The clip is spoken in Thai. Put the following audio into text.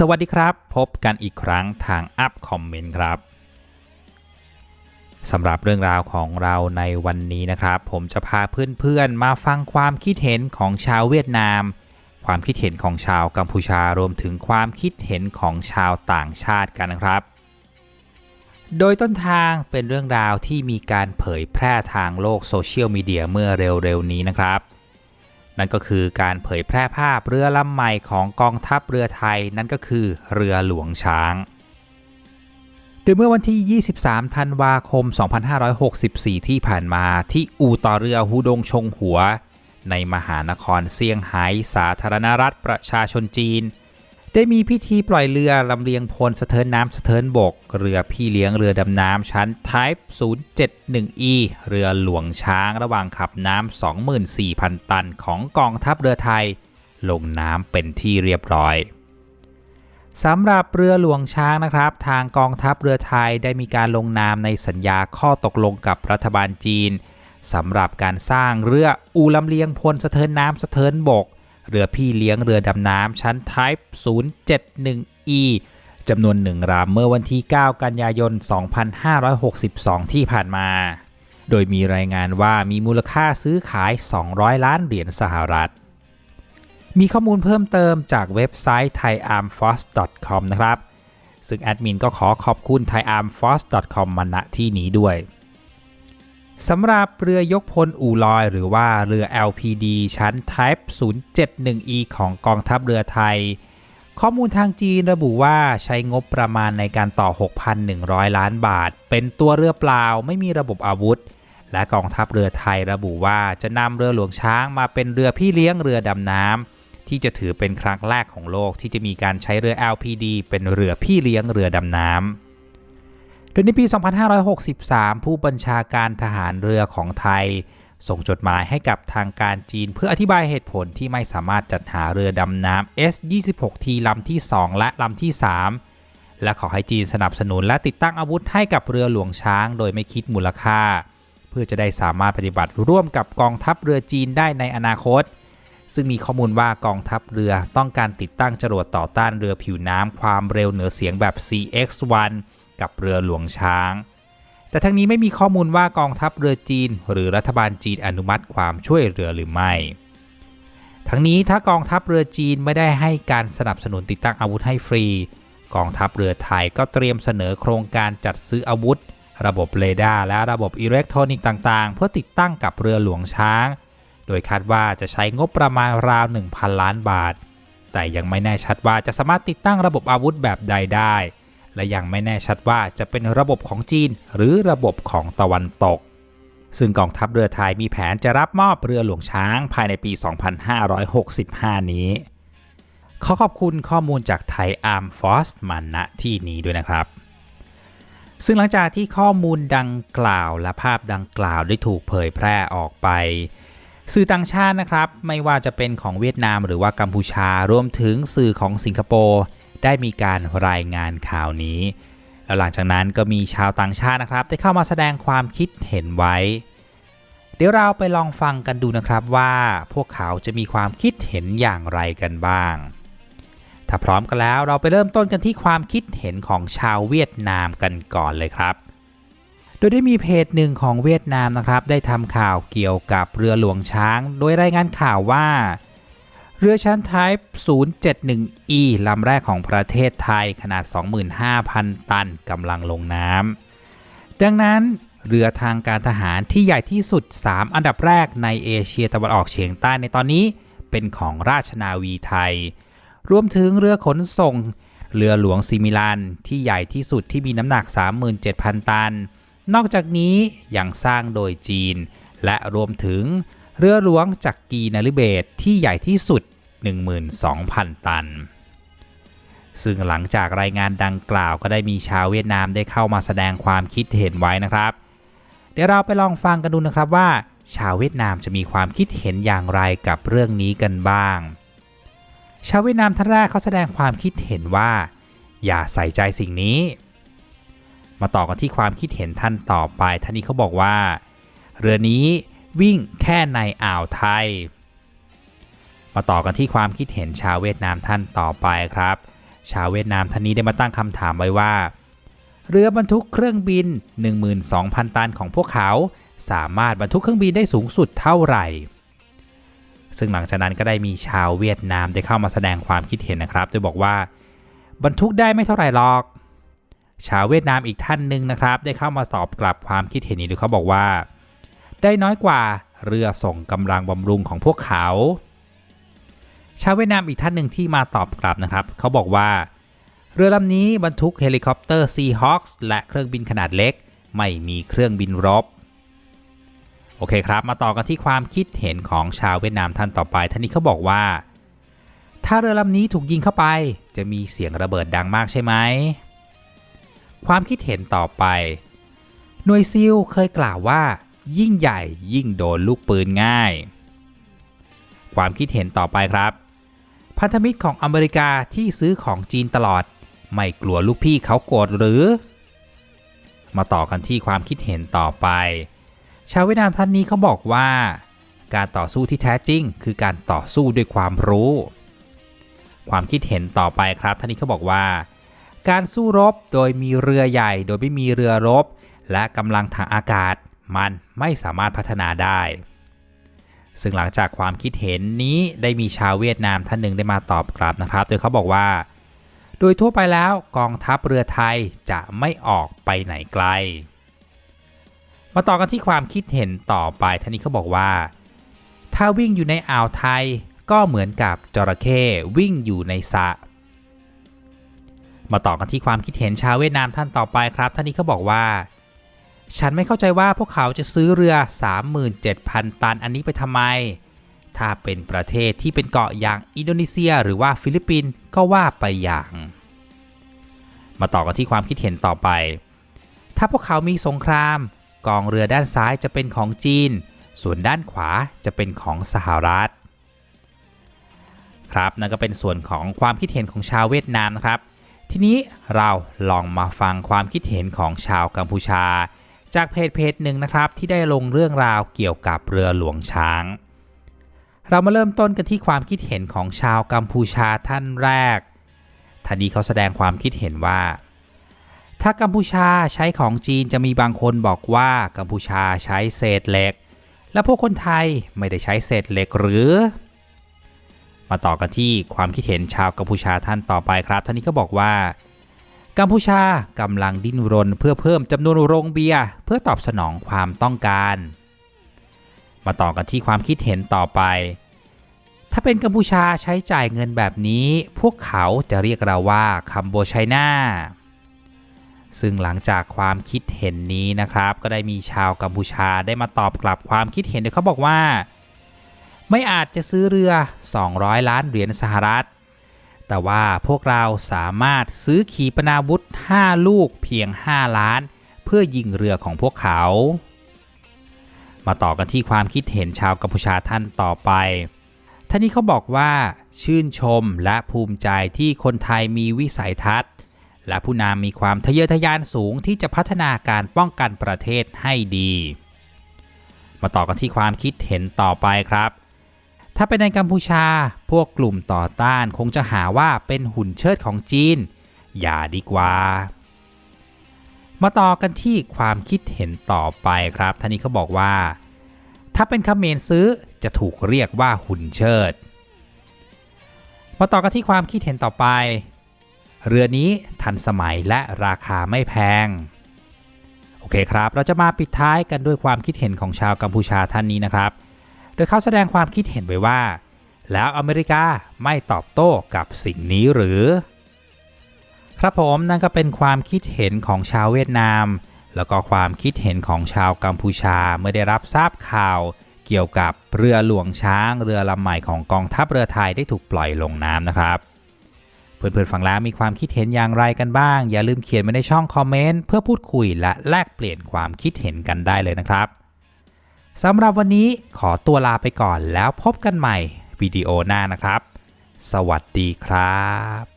สวัสดีครับ พบกันอีกครั้งทางอัพคอมเมนต์ครับสำหรับเรื่องราวของเราในวันนี้นะครับ ผมจะพาเพื่อนๆ มาฟังความคิดเห็นของชาวเวียดนาม ความคิดเห็นของชาวกัมพูชารวมถึงความคิดเห็นของชาวต่างชาติกันนะครับ โดยต้นทางเป็นเรื่องราวที่มีการเผยแพร่ทางโลกโซเชียลมีเดียเมื่อเร็วๆนี้นะครับ นั่นก็คือการเผยแพร่ภาพเรือลำใหม่ของกองทัพเรือไทยนั่นก็คือเรือหลวงช้างโดยเมื่อวันที่ 23 ธันวาคม 2564 ที่ผ่านมาที่อู่ต่อเรือฮูดงชงหัว ในมหานครเซี่ยงไฮ้สาธารณรัฐประชาชนจีน ได้มีพิธีปล่อยเรือลำเลียงพลสะเทินน้ำสะเทินบก เรือพี่เลี้ยงเรือดำน้ำชั้น Type 071E เรือหลวงช้างระหว่างขับน้ำ24,000 ตันของกองทัพเรือไทย ลงน้ำเป็นที่เรียบร้อยสำหรับเรือหลวงช้างนะครับ ทางกองทัพเรือไทยได้มีการลงนามในสัญญาข้อตกลงกับรัฐบาลจีนสำหรับการสร้างเรืออูลำเลียงพลสะเทินน้ำสะเทินบก เรือพี่เลี้ยงเรือดำน้ำชั้น Type 071E จำนวนหนึ่งลำเมื่อวันที่ 9 กันยายน 2562 ที่ผ่านมา โดยมีรายงานว่ามีมูลค่าซื้อขาย 200 ล้านเหรียญสหรัฐ มีข้อมูลเพิ่มเติมจากเว็บไซต์ thaiarmforce.com นะครับ ซึ่งแอดมินก็ขอขอบคุณ thaiarmforce.com มาณที่นี้ด้วย สำหรับเรือยกพลอู่ลอย หรือว่าเรือ LPD ชั้น Type 071E ของกองทัพเรือไทย ข้อมูลทางจีนระบุว่าใช้งบประมาณในการต่อ 6,100 ล้านบาท เป็นตัวเรือเปล่าไม่มีระบบอาวุธ และกองทัพเรือไทยระบุว่าจะนำเรือหลวงช้างมาเป็นเรือพี่เลี้ยงเรือดำน้ำที่จะถือเป็นครั้งแรกของโลกที่จะมีการใช้เรือ LPD เป็นเรือพี่เลี้ยงเรือดำน้ำ ดยในปี 2563 ผู้บัญชาการทหารเรือของไทย ส่งจดหมายให้กับทางการจีน เพื่ออธิบายเหตุผลที่ไม่สามารถจัดหาเรือดำน้ำ S-26T ลำที่ 2 และลำที่ 3 และขอให้จีนสนับสนุนและติดตั้งอาวุธให้กับเรือหลวงช้าง โดยไม่คิดมูลค่า เพื่อจะได้สามารถปฏิบัติร่วมกับกองทัพเรือจีนได้ในอนาคต ซึ่งมีข้อมูลว่ากองทัพเรือต้องการติดตั้งจรวดต่อต้านเรือผิวน้ำความเร็วเหนือเสียงแบบ CX-1 กับเรือหลวงช้าง แต่ทั้งนี้ไม่มีข้อมูลว่ากองทัพเรือจีน หรือรัฐบาลจีนอนุมัติความช่วยเรือหรือไม่ ทั้งนี้ถ้ากองทัพเรือจีนไม่ได้ให้การสนับสนุนติดตั้งอาวุธให้ฟรี กองทัพเรือไทยก็เตรียมเสนอโครงการจัดซื้ออาวุธ ระบบเรดาร์และระบบอิเล็กทรอนิกส์ต่างๆ เพื่อติดตั้งกับเรือหลวงช้าง โดยคาดว่าจะใช้งบประมาณราว 1,000 ล้านบาทแต่ยังไม่แน่ชัดว่าจะสามารถติดตั้งระบบอาวุธแบบใดได้ และยังไม่แน่ชัดว่าจะเป็นระบบของจีน หรือระบบของตะวันตก ซึ่งกองทัพเรือไทยมีแผนจะรับมอบเรือหลวงช้างภายในปี 2565 นี้ ขอขอบคุณข้อมูลจากไทยอาร์มฟอสมาณที่นี้ด้วยนะครับซึ่งหลังจากที่ข้อมูลดังกล่าวและภาพดังกล่าวได้ถูกเผยแพร่ออกไป สื่อต่างชาตินะครับ ไม่ว่าจะเป็นของเวียดนามหรือว่ากัมพูชารวมถึงสื่อของสิงคโปร์ ได้มีการรายงานข่าวนี้ แล้วหลังจากนั้นก็มีชาวต่างชาตินะครับ ได้เข้ามาแสดงความคิดเห็นไว้ เดี๋ยวเราไปลองฟังกันดูนะครับว่าพวกเขาจะมีความคิดเห็นอย่างไรกันบ้าง ถ้าพร้อมกันแล้วเราไปเริ่มต้นกันที่ความคิดเห็นของชาวเวียดนามกันก่อนเลยครับโดยได้มีเพจหนึ่งของเวียดนามนะครับ ได้ทำข่าวเกี่ยวกับเรือหลวงช้าง โดยรายงานข่าวว่า เรือชั้น Type 071E ลำแรกของประเทศไทยขนาด 25,000 ตันกำลังลงน้ำ ดังนั้นเรือทางการทหารที่ใหญ่ที่สุด 3 อันดับแรกในเอเชียตะวันออกเฉียงใต้ในตอนนี้ เป็นของราชนาวีไทย รวมถึงเรือขนส่ง เรือหลวงซิมิลันที่ใหญ่ที่สุดที่มีน้ำหนัก 37,000 ตัน นอกจากนี้ยังสร้างโดยจีน และรวมถึง เรือหลวงจักรีนาริเบศที่ใหญ่ที่สุด 12,000 ตัน ซึ่งหลังจากรายงานดังกล่าวก็ได้มีชาวเวียดนามได้เข้ามาแสดงความคิดเห็นไว้นะครับ เดี๋ยวเราไปลองฟังกันดูนะครับว่า ชาวเวียดนามจะมีความคิดเห็นอย่างไรกับเรื่องนี้กันบ้าง ชาวเวียดนามท่านแรกเขาแสดงความคิดเห็นว่า อย่าใส่ใจสิ่งนี้ มาต่อกันที่ความคิดเห็นท่านต่อไปท่านนี้เขาบอกว่า เรือนี้ วิ่งแค่ในอ่าวไทย มาต่อกันที่ความคิดเห็นชาวเวียดนามท่านต่อไปครับ ชาวเวียดนามท่านนี้ได้มาตั้งคำถามไว้ว่า เรือบรรทุกเครื่องบิน 12,000 ตันของพวกเขา สามารถบรรทุกเครื่องบินได้สูงสุดเท่าไหร่ ซึ่งหลังจากนั้นก็ได้มีชาวเวียดนามได้เข้ามาแสดงความคิดเห็นนะครับ โดยบอกว่า บรรทุกได้ไม่เท่าไหร่หรอกชาวเวียดนามอีกท่านหนึ่งนะครับ ได้เข้ามาตอบกลับความคิดเห็นนี้โดยเขาบอกว่า ได้น้อยกว่าเรือส่งกำลังบำรุงของพวกเขา ชาวเวียดนามอีกท่านหนึ่งที่มาตอบกลับนะครับ เขาบอกว่า เรือลำนี้บรรทุกเฮลิคอปเตอร์ Seahawks และเครื่องบินขนาดเล็ก ไม่มีเครื่องบินรบ โอเคครับ มาต่อกันที่ความคิดเห็นของชาวเวียดนามท่านต่อไปท่านนี้เขาบอกว่า ถ้าเรือลำนี้ถูกยิงเข้าไป จะมีเสียงระเบิดดังมากใช่ไหมความคิดเห็นต่อไป หน่วยซิลเคยกล่าวว่า ยิ่งใหญ่ยิ่งโดนลูกปืนง่าย ความคิดเห็นต่อไปครับ พันธมิตรของอเมริกาที่ซื้อของจีนตลอด ไม่กลัวลูกพี่เขาโกรธหรือ มาต่อกันที่ความคิดเห็นต่อไป ชาวเวียดนามท่านนี้เขาบอกว่า การต่อสู้ที่แท้จริง คือการต่อสู้ด้วยความรู้ ความคิดเห็นต่อไปครับท่านนี้เขาบอกว่า การสู้รบโดยมีเรือใหญ่โดยไม่มีเรือรบและกำลังทางอากาศ มันไม่สามารถพัฒนาได้ ซึ่งหลังจากความคิดเห็นนี้ได้มีชาวเวียดนามท่านหนึ่งได้มาตอบกลับนะครับ โดยเขาบอกว่า โดยทั่วไปแล้วกองทัพเรือไทยจะไม่ออกไปไหนไกล มาต่อกันที่ความคิดเห็นต่อไปท่านนี้เขาบอกว่า ถ้าวิ่งอยู่ในอ่าวไทยก็เหมือนกับจระเข้วิ่งอยู่ในสระมาต่อกันที่ความคิดเห็นชาวเวียดนามท่านต่อไปครับ ท่านนี้เขาบอกว่า ฉันไม่เข้าใจว่าพวกเขาจะซื้อเรือ 37,000 ตันอันนี้ไปทำไม ถ้าเป็นประเทศที่เป็นเกาะอย่างอินโดนีเซีย หรือว่าฟิลิปปินส์ก็ว่าไปอย่าง มาต่อกันที่ความคิดเห็นต่อไป ถ้าพวกเขามีสงคราม กองเรือด้านซ้ายจะเป็นของจีน ส่วนด้านขวาจะเป็นของสหรัฐ ครับนั่นก็เป็นส่วนของความคิดเห็นของชาวเวียดนามนะครับ ทีนี้เราลองมาฟังความคิดเห็นของชาวกัมพูชา จากเพจเพจหนึ่งนะครับที่ได้ลงเรื่องราวเกี่ยวกับเรือหลวงช้าง เรามาเริ่มต้นกันที่ความคิดเห็นของชาวกัมพูชาท่านแรกท่านนี้เขาแสดงความคิดเห็นว่า ถ้ากัมพูชาใช้ของจีนจะมีบางคนบอกว่ากัมพูชาใช้เศษเหล็ก และพวกคนไทยไม่ได้ใช้เศษเหล็กหรือ มาต่อกันที่ความคิดเห็นชาวกัมพูชาท่านต่อไปครับท่านนี้ก็บอกว่า กัมพูชากำลังดิ้นรนเพื่อเพิ่มจำนวนโรงเบียร์เพื่อตอบสนองความต้องการ มาต่อกันที่ความคิดเห็นต่อไป ถ้าเป็นกัมพูชาใช้จ่ายเงินแบบนี้ พวกเขาจะเรียกเราว่าคัมโบไชน่าซึ่งหลังจากความคิดเห็นนี้นะครับ ก็ได้มีชาวกัมพูชาได้มาตอบกลับความคิดเห็นโดยเขาบอกว่า ไม่อาจจะซื้อเรือ 200 ล้านเหรียญสหรัฐ แต่ว่าพวกเราสามารถซื้อขีปนาวุธ 5 ลูกเพียง 5 ล้าน เพื่อยิงเรือของพวกเขา มาต่อกันที่ความคิดเห็นชาวกัมพูชาท่านต่อไป ท่านนี้เขาบอกว่า ชื่นชมและภูมิใจที่คนไทยมีวิสัยทัศน์ และผู้นำมีความทะเยอทะยานสูงที่จะพัฒนาการป้องกันประเทศให้ดี มาต่อกันที่ความคิดเห็นต่อไปครับ ถ้าเป็นในกัมพูชา พวกกลุ่มต่อต้านคงจะหาว่าเป็นหุ่นเชิดของจีน อย่าดีกว่า มาต่อกันที่ความคิดเห็นต่อไปครับท่านนี้เขาบอกว่า ถ้าเป็นเขมรซื้อจะถูกเรียกว่าหุ่นเชิด มาต่อกันที่ความคิดเห็นต่อไป เรือนี้ทันสมัยและราคาไม่แพงโอเคครับ เราจะมาปิดท้ายกันด้วยความคิดเห็นของชาวกัมพูชาท่านนี้นะครับ โดยเขาแสดงความคิดเห็นไว้ว่า แล้วอเมริกาไม่ตอบโต้กับสิ่งนี้หรือ ครับผมนั่นก็เป็นความคิดเห็นของชาวเวียดนาม แล้วก็ความคิดเห็นของชาวกัมพูชาเมื่อได้รับทราบข่าว เกี่ยวกับเรือหลวงช้าง เรือลำใหม่ของกองทัพเรือไทยได้ถูกปล่อยลงน้ำนะครับเพื่อนๆ ฟังแล้วมีความคิดเห็นอย่างไรกันบ้าง อย่าลืมเขียนไว้ในช่องคอมเมนต์เพื่อพูดคุยและแลกเปลี่ยนความคิดเห็นกันได้เลยนะครับ สำหรับวันนี้ขอตัวลาไปก่อนแล้วพบกันใหม่วิดีโอหน้านะครับ สวัสดีครับ